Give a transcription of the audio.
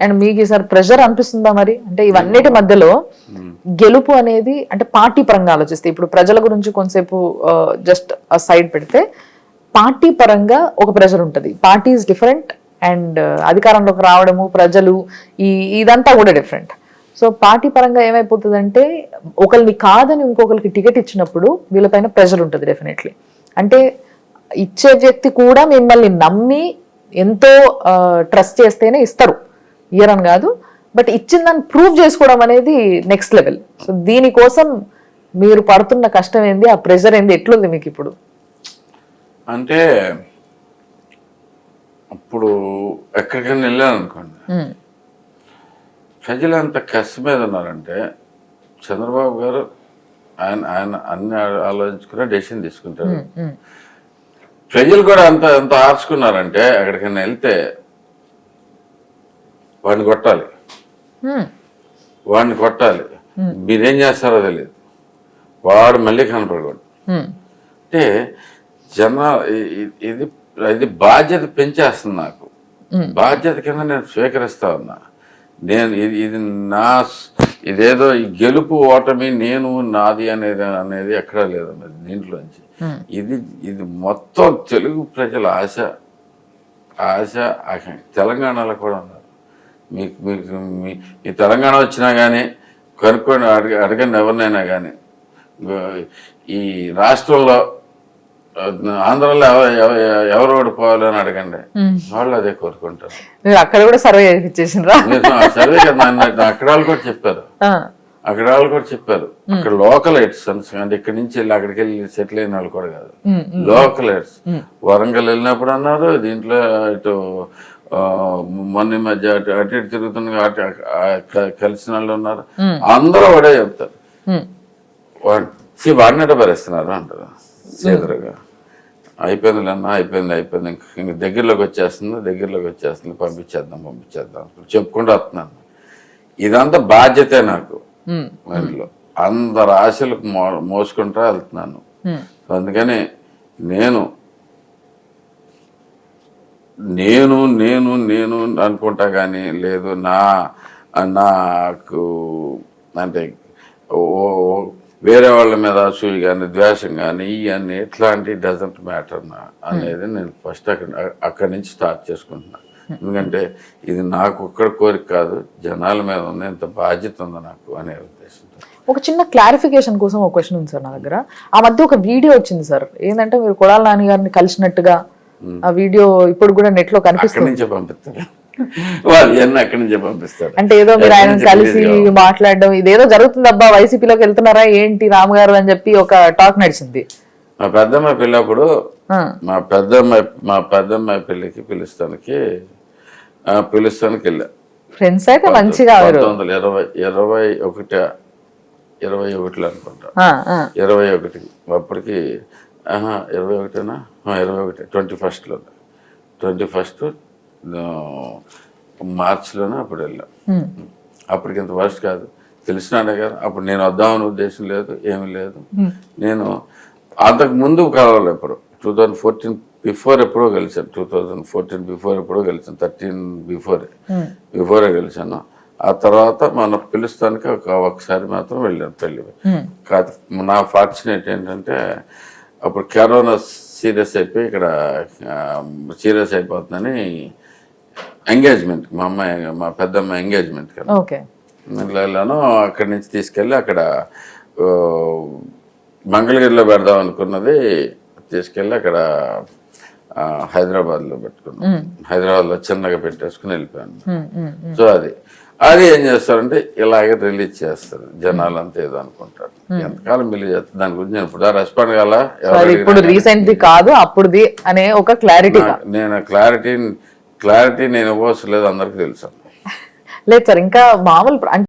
And మీకు ఈసారి pressure అనిపిస్తుందా మరి? అంటే ఇవన్నిటి మధ్యలో గెలుపు అనేది అంటే పార్టీ పరంగా ఆలోచిస్తే ఇప్పుడు ప్రజల గురించి కొంతసేపు జస్ట్ సైడ్ పెడితే పార్టీ పరంగా ఒక ప్రెషర్ ఉంటుంది. పార్టీ ఇస్ డిఫరెంట్ అండ్ అధికారంలోకి రావడము ప్రజలు ఈ ఇదంతా కూడా డిఫరెంట్ సో పార్టీ పరంగా ఏమైపోతుందంటే ఒకరిని కాదని ఇంకొకరికి టికెట్ ఇచ్చినప్పుడు వీళ్ళపైన ప్రెషర్ ఉంటుంది డెఫినెట్లీ అంటే ఇచ్చే వ్యక్తి కూడా మిమ్మల్ని నమ్మి ఎంతో ట్రస్ట్ చేస్తేనే ఇస్తారు. ఇయర్ అని కాదు బట్ ఇచ్చిందని ప్రూవ్ చేసుకోవడం అనేది నెక్స్ట్ లెవెల్ సో దీనికోసం మీరు పడుతున్న కష్టం ఏంది ఆ ప్రెషర్ ఏంది ఎట్లుంది మీకు ఇప్పుడు? అంటే అప్పుడు ఎక్కడికైనా వెళ్ళాను అనుకోండి ప్రజలు ఎంత కష్టం మీద ఉన్నారంటే చంద్రబాబు గారు ఆయన ఆయన అన్ని ఆలోచించుకుని డెసిషన్ తీసుకుంటారు. ప్రజలు కూడా అంత ఎంత ఆర్చుకున్నారంటే ఎక్కడికైనా వెళ్తే వాడిని కొట్టాలి. వాడిని కొట్టాలి. మీరేం చేస్తారో తెలియదు వాడు మళ్ళీ కనపడకూడదు అంటే జన ఇది ఇది బాధ్యత పెంచేస్తుంది నాకు. బాధ్యత కింద నేను స్వీకరిస్తా ఉన్నా. నేను ఇది ఇది నా ఇదేదో ఈ గెలుపు ఓటమి నేను నాది అనేది అనేది ఎక్కడా లేదు దీంట్లోంచి. ఇది ఇది మొత్తం తెలుగు ప్రజల ఆశ ఆశ ఆకాంక్ష. తెలంగాణలో కూడా ఉన్నారు మీకు మీకు మీ ఈ తెలంగాణ వచ్చినా కానీ కనుక్కొని అడగ అడగండి ఎవరినైనా కానీ ఈ రాష్ట్రంలో ఆంధ్రలో ఎవ- ఎవ- ఎవరు ఓడిపోవాలని అడగండి. వాళ్ళు అదే కోరుకుంటారు. మీరు అక్కడ కూడా సర్వే చేసిండ్రా సర్వే కదా అక్కడ వాళ్ళు కూడా చెప్పారు. అక్కడ వాళ్ళు కూడా చెప్పారు. అక్కడ లోకల్ ఎయిడ్స్ అంటే ఇక్కడి నుంచి వెళ్ళి అక్కడికి వెళ్ళి సెటిల్ అయిన వాళ్ళు కూడా కాదు. లోకల్ ఎయిడ్స్ వరంగల్ వెళ్ళినప్పుడు అన్నారు దీంట్లో ఇటు మొన్న మధ్య అటు అటు ఇటు తిరుగుతున్న కలిసిన వాళ్ళు ఉన్నారు. అందరూ కూడా చెప్తారు. వాడు సి వాడినట్టు భరిస్తున్నారు అంటారు. ఎదురుగా. అయిపోయింది అన్న అయిపోయింది అయిపోయింది. ఇంక ఇంక దగ్గరలోకి వచ్చేస్తుంది దగ్గరలోకి వచ్చేస్తుంది. పంపించేద్దాం పంపించేద్దాం. చెప్పుకుంటూ వస్తున్నాను. ఇదంతా బాధ్యతే నాకు. దాంట్లో అందరు ఆశలకు మో మోసుకుంటూ వెళ్తున్నాను. అందుకని నేను నేను నేను నేను అనుకుంటా కానీ లేదు నా నాకు అంటే వేరే వాళ్ళ మీద అసూయ కానీ ద్వేషం కానీ ఇవన్నీ ఎట్లాంటి డజంట్ మ్యాటర్ నా అనేది నేను ఫస్ట్ అక్కడ అక్కడి నుంచి స్టార్ట్ చేసుకుంటున్నా. ఎందుకంటే ఇది నాకు ఒక్కడ కోరిక కాదు జనాల మీద ఉంది ఎంత బాధ్యత ఉంది నాకు అనే ఉద్దేశంతో. ఒక చిన్న క్లారిఫికేషన్ కోసం ఒక క్వశ్చన్ ఉంది సార్ నా దగ్గర. ఆ మధ్య ఒక వీడియో వచ్చింది సార్. ఏంటంటే మీరు కొడాల నాని గారిని కలిసినట్టుగా ఆ వీడియో ఇప్పుడు కూడా నెట్లో కనిపిస్తుంది. పంపిస్తారు వాళ్ళు ఇవన్నీ అక్కడి నుంచే పంపిస్తారు అంటే ఏదో మీరు ఆయన కలిసి. మాట్లాడడం ఇదేదో జరుగుతుంది అబ్బా వైసీపీలోకి వెళ్తున్నారా ఏంటి రామ్ గారు అని చెప్పి ఒక టాక్ నడిచింది. మా పెద్దమ్మాయి పెళ్ళప్పుడు ఆ, మా పెద్దమ్మాయి మా పెద్దమ్మాయి పెళ్ళికి పిలుస్తానికి పిలుస్తానికి వెళ్ళా. ఫ్రెండ్స్ అయితే మంచిగా పంతొమ్మిది వందల ఇరవై ఇరవై ఒకటి ఇరవై ఒకటిలో అనుకుంటా. ఇరవై ఒకటి అప్పటికి ఇరవై ఒకటేనా? ఇరవై ఒకటి. ట్వంటీ ఫస్ట్లో. ట్వంటీ ఫస్ట్ మార్చిలోనే అప్పుడు వెళ్ళాం. అప్పటికి ఇంత వర్స్ట్ కాదు. తెలిసినాడే కదా అప్పుడు నేను వద్దామని ఉద్దేశం లేదు ఏమీ లేదు. నేను అంతకు ముందు కలవాలి ఎప్పుడు. టూ థౌజండ్ ఫోర్టీన్ బిఫోర్ ఎప్పుడో కలిసాను టూ థౌజండ్ ఫోర్టీన్ బిఫోర్ ఎప్పుడో కలిసాను థర్టీన్ బిఫోర్. బిఫోరే కలిసాను ఆ తర్వాత మన పిలుస్తానికి ఒక ఒకసారి మాత్రం వెళ్ళాను పెళ్ళి కాదు నా ఫార్చునేట్ ఏంటంటే అప్పుడు కరోనా సీరియస్ అయిపోయి ఇక్కడ సీరియస్ అయిపోతుందని ఎంగేజ్మెంట్ మా అమ్మాయి మా పెద్దమ్మాయి ఎంగేజ్మెంట్ కదా. వెళ్ళాను అక్కడి నుంచి తీసుకెళ్ళి అక్కడ మంగళగిరిలో పెడదాం అనుకున్నది తీసుకెళ్ళి అక్కడ హైదరాబాద్లో పెట్టుకున్నాం. హైదరాబాద్లో చిన్నగా పెట్టేసుకుని వెళ్ళిపోయాను. సో అది. అది ఏం చేస్తారంటే ఇలాగే రిలీజ్ చేస్తారు. జనాలు అంతా ఏదో అనుకుంటారు. ఎంతకాలం రిలీజ్ చేస్తారు? దాని గురించి నేను ఇప్పుడు రెస్పాండ్ కాల? ఇప్పుడు రీసెంట్ ది కాదు అప్పుడుది అనే ఒక క్లారిటీ నేను క్లారిటీ క్లారిటీ నేను ఇవ్వవలసిన లేదు అందరికీ తెలుసు. లేదు సార్ ఇంకా మామూలు